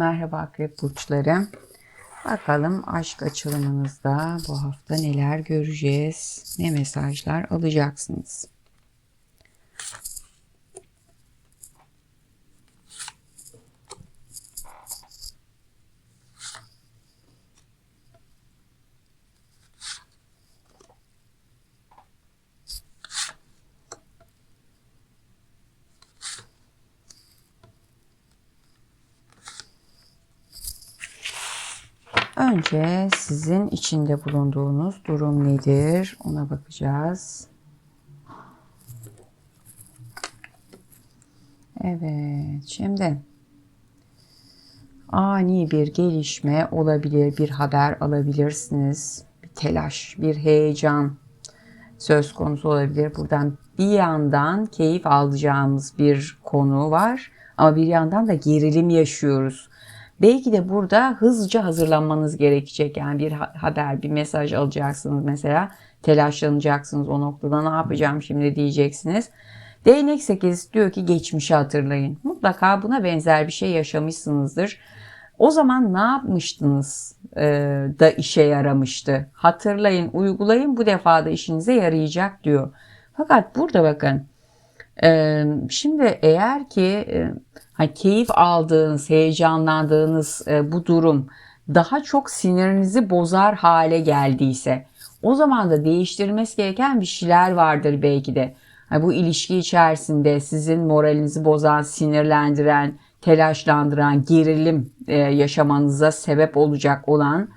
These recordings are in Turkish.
Merhaba akrep burçları. Bakalım aşk açılımınızda bu hafta neler göreceğiz? Ne mesajlar alacaksınız? Önce sizin içinde bulunduğunuz durum nedir? Ona bakacağız. Evet, şimdi ani bir gelişme olabilir, bir haber alabilirsiniz. Bir telaş, bir heyecan söz konusu olabilir. Buradan bir yandan keyif alacağımız bir konu var ama bir yandan da gerilim yaşıyoruz. Belki de burada hızlıca hazırlanmanız gerekecek. Yani bir haber, bir mesaj alacaksınız mesela. Telaşlanacaksınız o noktada ne yapacağım şimdi diyeceksiniz. Değnek 8 diyor ki geçmişi hatırlayın. Mutlaka buna benzer bir şey yaşamışsınızdır. O zaman ne yapmıştınız e, da işe yaramıştı? Hatırlayın, uygulayın bu defa da işinize yarayacak diyor. Fakat burada bakın şimdi eğer ki hani keyif aldığınız, heyecanlandığınız e, bu durum daha çok sinirinizi bozar hale geldiyse o zaman da değiştirmesi gereken bir şeyler vardır belki de. Yani bu ilişki içerisinde sizin moralinizi bozan, sinirlendiren, telaşlandıran, gerilim e, yaşamanıza sebep olacak olan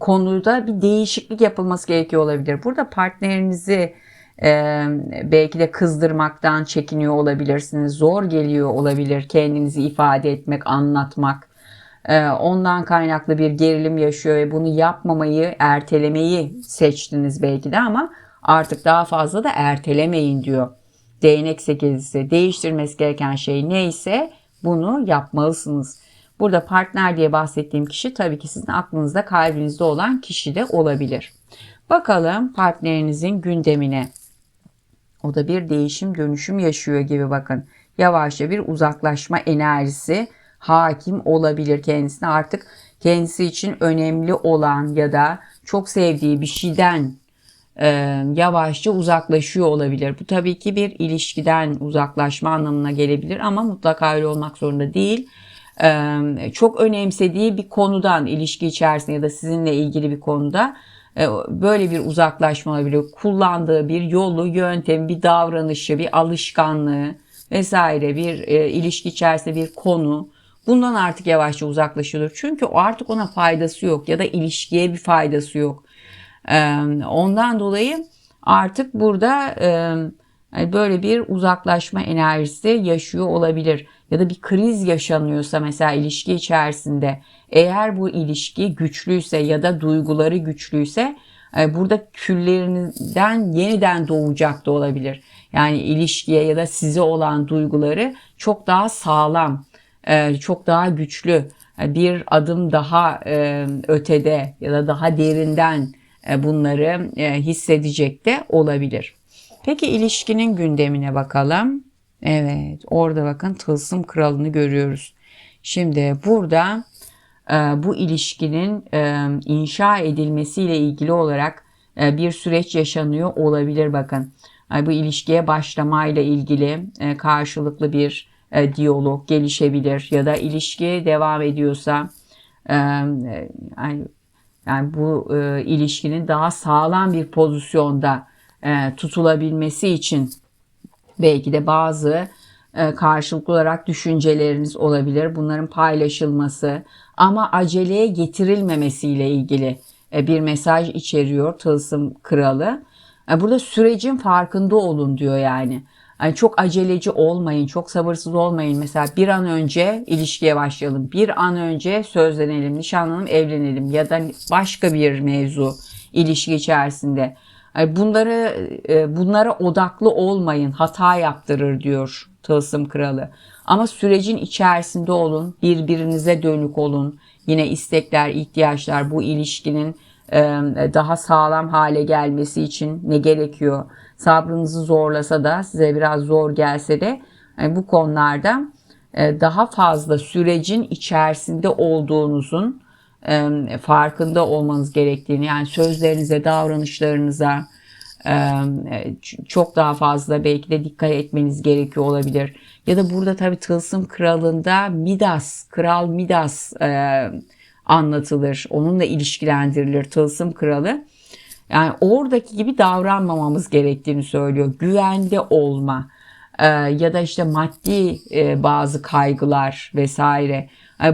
konuda bir değişiklik yapılması gerekiyor olabilir. Burada partnerinizi ee, belki de kızdırmaktan çekiniyor olabilirsiniz. Zor geliyor olabilir kendinizi ifade etmek, anlatmak. Ee, ondan kaynaklı bir gerilim yaşıyor ve bunu yapmamayı, ertelemeyi seçtiniz belki de ama artık daha fazla da ertelemeyin diyor. Değnek sekizisi değiştirmesi gereken şey neyse bunu yapmalısınız. Burada partner diye bahsettiğim kişi tabii ki sizin aklınızda kalbinizde olan kişi de olabilir. Bakalım partnerinizin gündemine. O da bir değişim dönüşüm yaşıyor gibi bakın. Yavaşça bir uzaklaşma enerjisi hakim olabilir kendisine. Artık kendisi için önemli olan ya da çok sevdiği bir şeyden e, yavaşça uzaklaşıyor olabilir. Bu tabii ki bir ilişkiden uzaklaşma anlamına gelebilir ama mutlaka öyle olmak zorunda değil. E, çok önemsediği bir konudan ilişki içerisinde ya da sizinle ilgili bir konuda böyle bir uzaklaşma olabilir. Kullandığı bir yolu, yöntem, bir davranışı, bir alışkanlığı vesaire bir e, ilişki içerisinde bir konu bundan artık yavaşça uzaklaşılır. Çünkü o artık ona faydası yok ya da ilişkiye bir faydası yok. E, ondan dolayı artık burada e, böyle bir uzaklaşma enerjisi yaşıyor olabilir. Ya da bir kriz yaşanıyorsa mesela ilişki içerisinde eğer bu ilişki güçlüyse ya da duyguları güçlüyse e, burada küllerinden yeniden doğacak da olabilir. Yani ilişkiye ya da size olan duyguları çok daha sağlam, e, çok daha güçlü, e, bir adım daha ötede ya da daha derinden bunları hissedecek de olabilir. Peki ilişkinin gündemine bakalım. Evet orada bakın tılsım kralını görüyoruz. Şimdi burada e, bu ilişkinin e, inşa edilmesiyle ilgili olarak e, bir süreç yaşanıyor olabilir bakın. Bu ilişkiye başlamayla ilgili karşılıklı bir diyalog gelişebilir ya da ilişki devam ediyorsa yani, bu ilişkinin daha sağlam bir pozisyonda tutulabilmesi için belki de bazı karşılıklı olarak düşünceleriniz olabilir. Bunların paylaşılması, ama aceleye getirilmemesiyle ilgili e, bir mesaj içeriyor Tılsım Kralı. E, burada sürecin farkında olun diyor yani. Yani çok aceleci olmayın, çok sabırsız olmayın. Mesela bir an önce ilişkiye başlayalım, bir an önce sözlenelim, nişanlanalım, evlenelim ya da başka bir mevzu ilişki içerisinde. Bunları e, bunlara odaklı olmayın, hata yaptırır diyor Tılsım Kralı. Ama sürecin içerisinde olun, birbirinize dönük olun. Yine istekler, ihtiyaçlar bu ilişkinin daha sağlam hale gelmesi için ne gerekiyor? Sabrınızı zorlasa da size biraz zor gelse de bu konularda e, daha fazla sürecin içerisinde olduğunuzun e, farkında olmanız gerektiğini yani sözlerinize, davranışlarınıza e, çok daha fazla belki de dikkat etmeniz gerekiyor olabilir. Ya da burada tabii Tılsım Kralı'nda Midas, Kral Midas anlatılır. Onunla ilişkilendirilir Tılsım Kralı. Yani oradaki gibi davranmamamız gerektiğini söylüyor. Güvende olma e, ya da işte maddi e, bazı kaygılar vesaire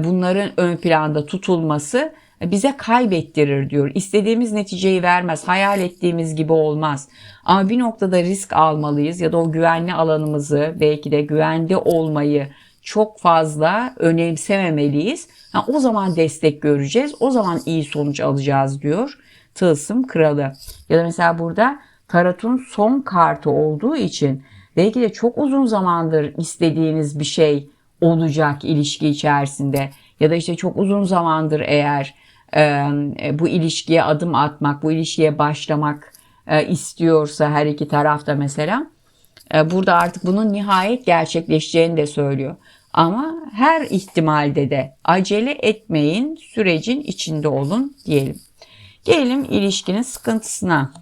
bunların ön planda tutulması bize kaybettirir diyor. İstediğimiz neticeyi vermez. Hayal ettiğimiz gibi olmaz. Ama bir noktada risk almalıyız ya da o güvenli alanımızı belki de güvende olmayı çok fazla önemsememeliyiz. Yani o zaman destek göreceğiz. O zaman iyi sonuç alacağız diyor. Tılsım kralı. Ya da mesela burada tarotun son kartı olduğu için belki de çok uzun zamandır istediğiniz bir şey olacak ilişki içerisinde ya da işte çok uzun zamandır eğer e, bu ilişkiye adım atmak, bu ilişkiye başlamak e, istiyorsa her iki tarafta mesela e, burada artık bunun nihayet gerçekleşeceğini de söylüyor. Ama her ihtimalde de acele etmeyin, sürecin içinde olun diyelim. Gelelim ilişkinin sıkıntısına.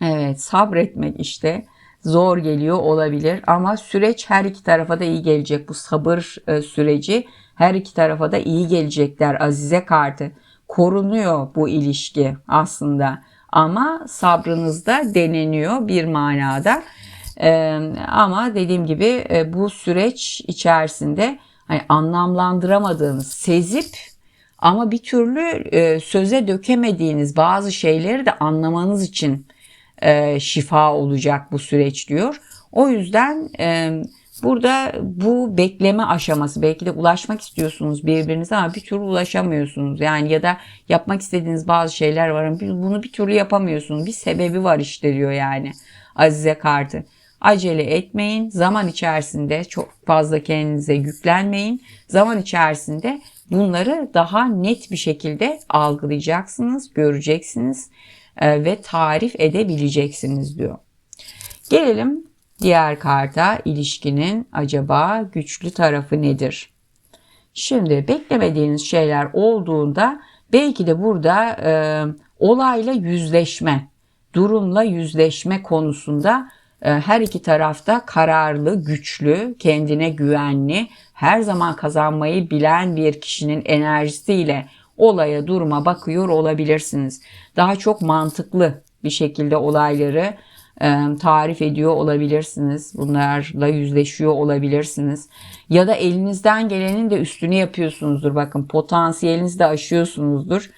Evet sabretmek işte zor geliyor olabilir ama süreç her iki tarafa da iyi gelecek. Bu sabır e, süreci her iki tarafa da iyi gelecekler. Azize kartı korunuyor bu ilişki aslında ama sabrınız da deneniyor bir manada. Ee, ama dediğim gibi e, bu süreç içerisinde hani anlamlandıramadığınız, sezip ama bir türlü e, söze dökemediğiniz bazı şeyleri de anlamanız için e, şifa olacak bu süreç diyor. O yüzden e, burada bu bekleme aşaması belki de ulaşmak istiyorsunuz birbirinize ama bir türlü ulaşamıyorsunuz. Yani ya da yapmak istediğiniz bazı şeyler var ama bunu bir türlü yapamıyorsunuz. Bir sebebi var işte diyor yani Azize kartı. Acele etmeyin. Zaman içerisinde çok fazla kendinize yüklenmeyin. Zaman içerisinde bunları daha net bir şekilde algılayacaksınız, göreceksiniz ve tarif edebileceksiniz diyor. Gelelim diğer karta ilişkinin acaba güçlü tarafı nedir? Şimdi beklemediğiniz şeyler olduğunda belki de burada e, olayla yüzleşme, durumla yüzleşme konusunda e, her iki tarafta kararlı, güçlü, kendine güvenli, her zaman kazanmayı bilen bir kişinin enerjisiyle olaya, duruma bakıyor olabilirsiniz. Daha çok mantıklı bir şekilde olayları e, tarif ediyor olabilirsiniz. Bunlarla yüzleşiyor olabilirsiniz. Ya da elinizden gelenin de üstünü yapıyorsunuzdur. Bakın potansiyelinizi de aşıyorsunuzdur.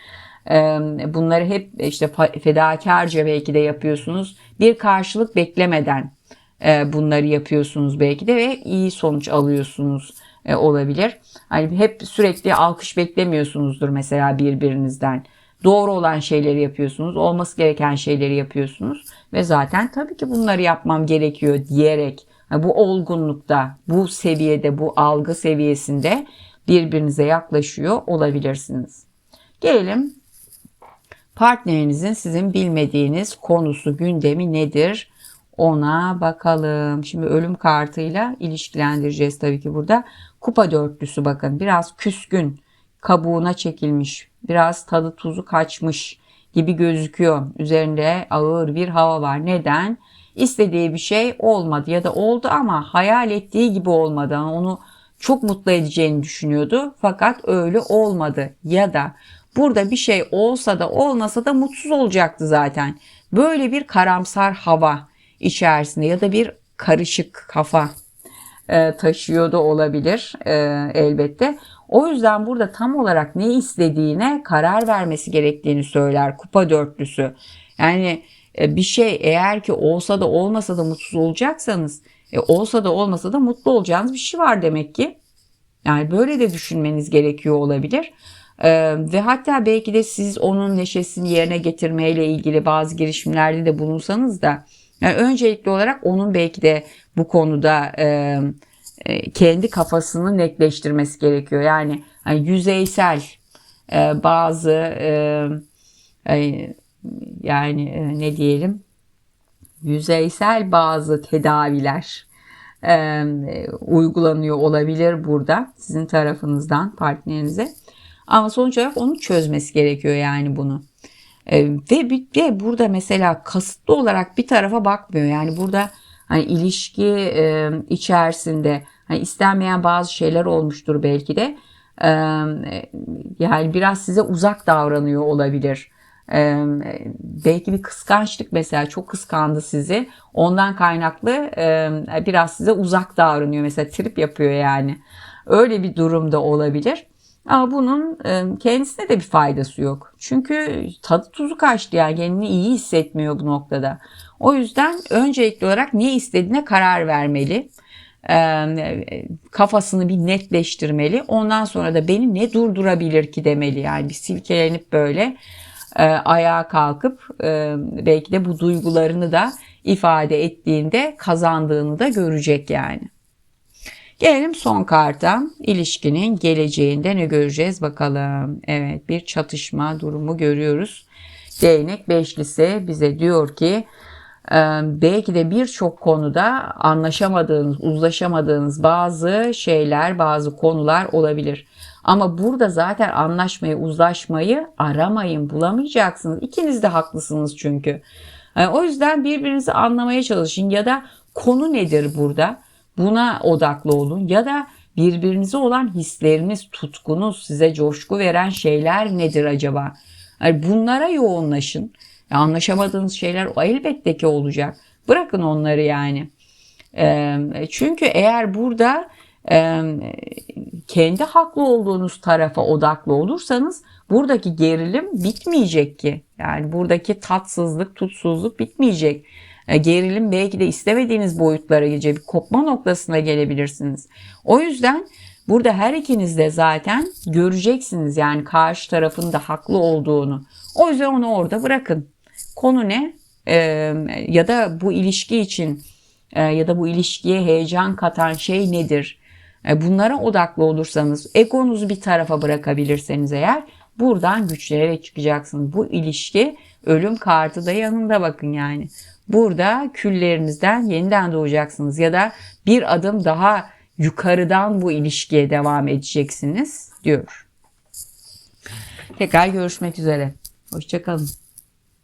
E, bunları hep işte fedakarca belki de yapıyorsunuz. Bir karşılık beklemeden e, bunları yapıyorsunuz belki de ve iyi sonuç alıyorsunuz e, olabilir. Hani hep sürekli alkış beklemiyorsunuzdur mesela birbirinizden. Doğru olan şeyleri yapıyorsunuz, olması gereken şeyleri yapıyorsunuz ve zaten tabii ki bunları yapmam gerekiyor diyerek bu olgunlukta, bu seviyede, bu algı seviyesinde birbirinize yaklaşıyor olabilirsiniz. Gelelim partnerinizin sizin bilmediğiniz konusu, gündemi nedir? Ona bakalım. Şimdi ölüm kartıyla ilişkilendireceğiz tabii ki burada. Kupa dörtlüsü bakın biraz küskün, kabuğuna çekilmiş, biraz tadı tuzu kaçmış gibi gözüküyor. Üzerinde ağır bir hava var. Neden? İstediği bir şey olmadı ya da oldu ama hayal ettiği gibi olmadı. Onu çok mutlu edeceğini düşünüyordu fakat öyle olmadı. Ya da burada bir şey olsa da olmasa da mutsuz olacaktı zaten. Böyle bir karamsar hava içerisinde ya da bir karışık kafa e, taşıyor da olabilir e, elbette. O yüzden burada tam olarak ne istediğine karar vermesi gerektiğini söyler kupa dörtlüsü. Yani e, bir şey eğer ki olsa da olmasa da mutsuz olacaksanız olsa da olmasa da mutlu olacağınız bir şey var demek ki. Yani böyle de düşünmeniz gerekiyor olabilir. Ee, ve hatta belki de siz onun neşesini yerine getirmeyle ilgili bazı girişimlerde de bulunsanız da yani öncelikli olarak onun belki de bu konuda e, e, kendi kafasını netleştirmesi gerekiyor. Yani hani yüzeysel e, bazı e, e, yani e, ne diyelim yüzeysel bazı tedaviler e, uygulanıyor olabilir burada sizin tarafınızdan partnerinize. Ama sonuç olarak onun çözmesi gerekiyor yani bunu. E, ve, ve burada mesela kasıtlı olarak bir tarafa bakmıyor. Yani burada hani ilişki e, içerisinde hani istenmeyen bazı şeyler olmuştur belki de. E, yani biraz size uzak davranıyor olabilir. E, belki bir kıskançlık mesela çok kıskandı sizi. Ondan kaynaklı e, biraz size uzak davranıyor. Mesela trip yapıyor yani. Öyle bir durumda olabilir. Ama bunun e, kendisine de bir faydası yok. Çünkü tadı tuzu kaçtı yani kendini iyi hissetmiyor bu noktada. O yüzden öncelikli olarak ne istediğine karar vermeli. E, kafasını bir netleştirmeli. Ondan sonra da beni ne durdurabilir ki demeli. Yani bir silkelenip böyle e, ayağa kalkıp e, belki de bu duygularını da ifade ettiğinde kazandığını da görecek yani. Gelelim son karta. İlişkinin geleceğinde ne göreceğiz bakalım. Evet bir çatışma durumu görüyoruz. Değnek beşlisi bize diyor ki e, belki de birçok konuda anlaşamadığınız, uzlaşamadığınız bazı şeyler, bazı konular olabilir. Ama burada zaten anlaşmayı, uzlaşmayı aramayın, bulamayacaksınız. İkiniz de haklısınız çünkü. E, O yüzden birbirinizi anlamaya çalışın ya da konu nedir burada? Buna odaklı olun ya da birbirinize olan hisleriniz, tutkunuz, size coşku veren şeyler nedir acaba? Yani bunlara yoğunlaşın. Ya anlaşamadığınız şeyler elbette ki olacak. Bırakın onları yani. Ee, çünkü eğer burada e, kendi haklı olduğunuz tarafa odaklı olursanız buradaki gerilim bitmeyecek ki. Yani buradaki tatsızlık, tutsuzluk bitmeyecek. Gerilim belki de istemediğiniz boyutlara gelecek. Bir kopma noktasına gelebilirsiniz. O yüzden burada her ikiniz de zaten göreceksiniz yani karşı tarafın da haklı olduğunu. O yüzden onu orada bırakın. Konu ne? Ee, ya da bu ilişki için e, ya da bu ilişkiye heyecan katan şey nedir? E, bunlara odaklı olursanız, egonuzu bir tarafa bırakabilirseniz eğer buradan güçlenerek çıkacaksınız. Bu ilişki ölüm kartı da yanında bakın yani. Burada küllerinizden yeniden doğacaksınız ya da bir adım daha yukarıdan bu ilişkiye devam edeceksiniz diyor. Tekrar görüşmek üzere. Hoşçakalın.